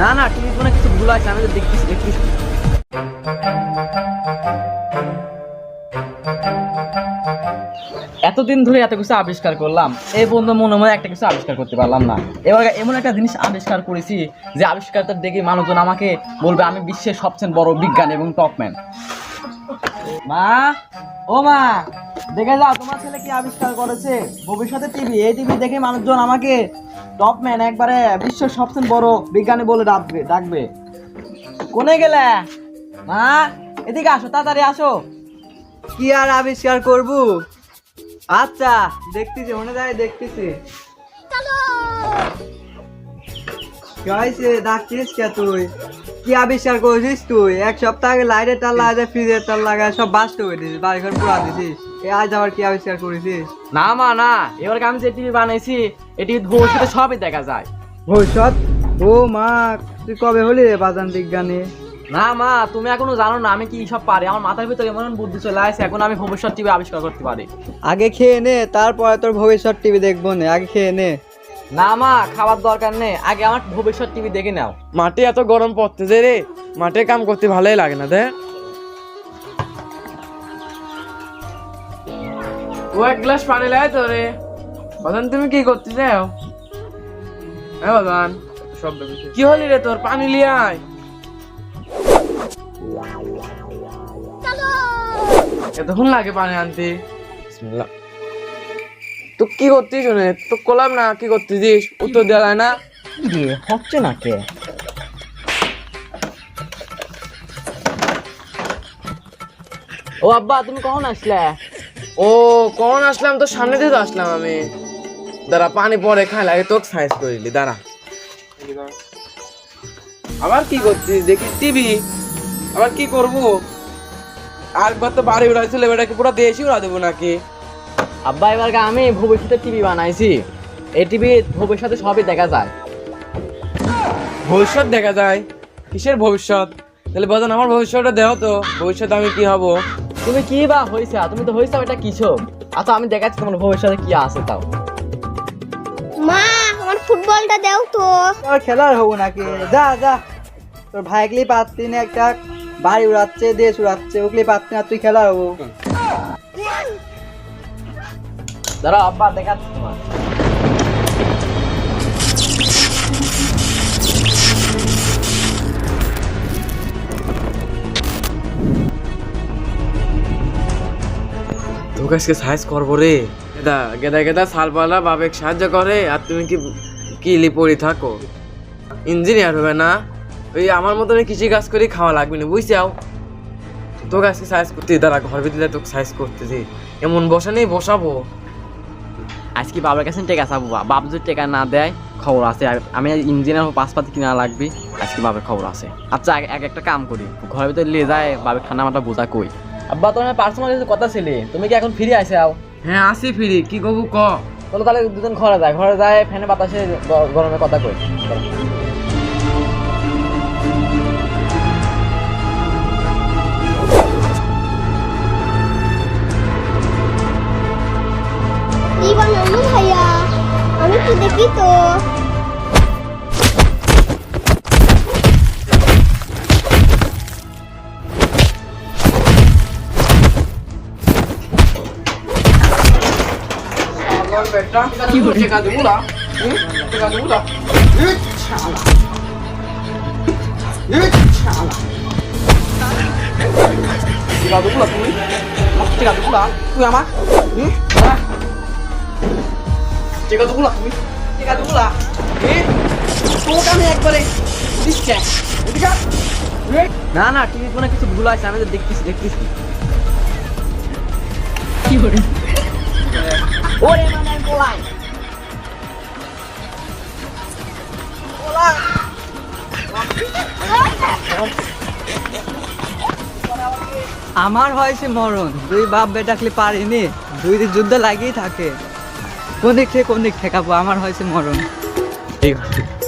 না না কোনো কিছু ভুল আছে, আমি তো এতদিন ধরে এত কিছু আবিষ্কার করলাম, এই বন্ধু মনে মনে একটা কিছু আবিষ্কার করতে পারলাম না। এবার এমন একটা জিনিস আবিষ্কার করেছি, যে আবিষ্কারটা দেখে মানুষজন আমাকে বলবে, আমি বিশ্বের সবচেয়ে বড় বিজ্ঞান এবং টপম্যান। মা ও মা দেখে যাও তোমার ছেলে কি আবিষ্কার করেছে? ভবিষ্যতে টিভি এই টিভি দেখে মানুষজন আমাকে টপম্যান একবারে বিশ্বের সবচেয়ে বড় বিজ্ঞানী বলে ডাকবে ডাকবে। কোনে গেলে? মা এদিকে আসো তাড়াতাড়ি আসো। কি আর আবিষ্কার করব? আচ্ছা দেখতেছি মনে যায় দেখতেছি। কি হয়েছে? ডাকছিস কে তুই? কি আবিষ্কার করেছিস তুই? এক সপ্তাহ আগে লাইটের তার লাগাতে ফ্রিজের তার লাগায় সব বাস্ট করে দিছিস বাড়ি ঘর পুরা দিছিস। আজ আবার কি আবিষ্কার করেছিস? না মা না। এবার আমি যে টিভি বানাইছি এটি ভবিষ্যতে সবই দেখা যায়। ভবিষ্যৎ? ও মা তুই কবে হলি রে বাজান বিজ্ঞানী? না মা তুমি এখনও জানো না আমি কি সব পারি? আমার মাথার ভিতরে এমন বুদ্ধি চলে আসে এখন আমি ভবিষ্যৎ টিভি আবিষ্কার করতে পারি। আগে খেয়ে নে তারপরে তোর ভবিষ্যৎ টিভি দেখব না আগে খেয়ে নে। না মা খাবার দরকার নেই। আগে আমার ভবিষ্যৎ টিভি দেখে নাও। মাঠে এত গরম পড়তেছে রে। মাঠে কাম করতে ভালোই লাগে না দেখ। ও এক গ্লাস পানি লাই তো রে। বাদান তুমি কি করতে যাও হ্যাঁ বাদান কি হলি রে তোর? পানি লিয়ে আয়। এতক্ষণ লাগে পানি আনতে। বিসমিল্লাহ। তুই কি করতিস শুনে তো কলাম না কি করতেছিস উত্তর দেওয়া যায় না। হচ্ছে না কে? ও আব্বা তুমি কখন আসলে? ও কখন আসলাম? তো সামনে দিয়ে তো আসলাম আমি। দাঁড়া পানি পরে খাই লাগে তোকে সাইজ করিলি দাঁড়া। আবার কি করছিস দেখি টিভি। আবার কি করব? আরেকবার তো বাড়ি উড়াইছিল এবারকে পুরো দেশই উড়া দেবো নাকি? আব্বা এবার আমি ভবিষ্যতে টিভি বানাইছি। এই টিভি ভবিষ্যতে সবই দেখা যায়। ভবিষ্যৎ দেখা যায়? কিসের ভবিষ্যৎ? তাহলে বাজান আমার ভবিষ্যৎটা দেও তো। ভবিষ্যতে আমি কি হব? তুমি কি বা হয়েছে তুমি তো হয়েছে এটা কিসব আচ্ছা আমি দেখাচ্ছি তোমার ভবিষ্যতে কি আছে তাও। মা আমার ফুটবলটা দাও তো। আর খেলার হব নাকি? যা যা। তোর ভাইকলি পাচ্ছি না একটা বাড়ি উড়াচ্ছে দেশ উড়াচ্ছে ওগুলি পাচ্ছি না তুই খেলার হব। আব্বা, দেখাচ্ছি তোমার তোকে সাইজ করব রে। গেদা গেদা গেদা সালপালা বাবেক সাহায্য করে, আর তুমি কি কি লিপড়ি থাকো? ইঞ্জিনিয়ার হবে না? ওই আমার মতন কৃষি কাজ করে খাওয়া লাগবে না বুঝছাও তোকে আজকে সাইজ করতে দাঁড়া, ঘর ভিতরে তোকে সাইজ করতেছি। এমন বসা নেই, বসাবো। আজকে বাবার কাছে টেকা চাবো বাপ যদি টেকা না দেয় খবর আছে। আর আমি ইঞ্জিনিয়ার পাশপাতি কিনা লাগবে আজকে বাবার খবর আছে। আচ্ছা এক এক একটা কাম করি। ঘরের ভিতরে নিয়ে যায় বাবার ঠান্ডা মাথা বোঝা কই। আব্বা তোমার পার্সোনাল কথা ছিলে। তুমি কি এখন ফিরে আসে আও? হ্যাঁ আসি ফিরি। কি কবু ক? চলো তাহলে দুজন ঘরে যায়। ঘরে যায় ফ্যানে বাতাসে গরমে কথা কই। আমি তো দেখি তো কি করে টেকা দেবো না হুম? টেকা দেবো না টেকা দেবো না তুমি টেকা দেবো না তুই আমার হুম? হ্যাঁ? হুম? তোকে আমি একবারে দিচ্ছে? না না টিভি কোনো কিছু ভুল আছে আমি তো দেখতেছি দেখতেছি। ওরে মানে বলাই। আমার হয়েছে মরণ। দুই বাপ বেটাকলে পারিনি দুই দিন যুদ্ধ লাগিয়েই থাকে। কোন দিক থেকে কোন দিক ঠেকাবো? আমার হয়েছে মরণ। ঠিক আছে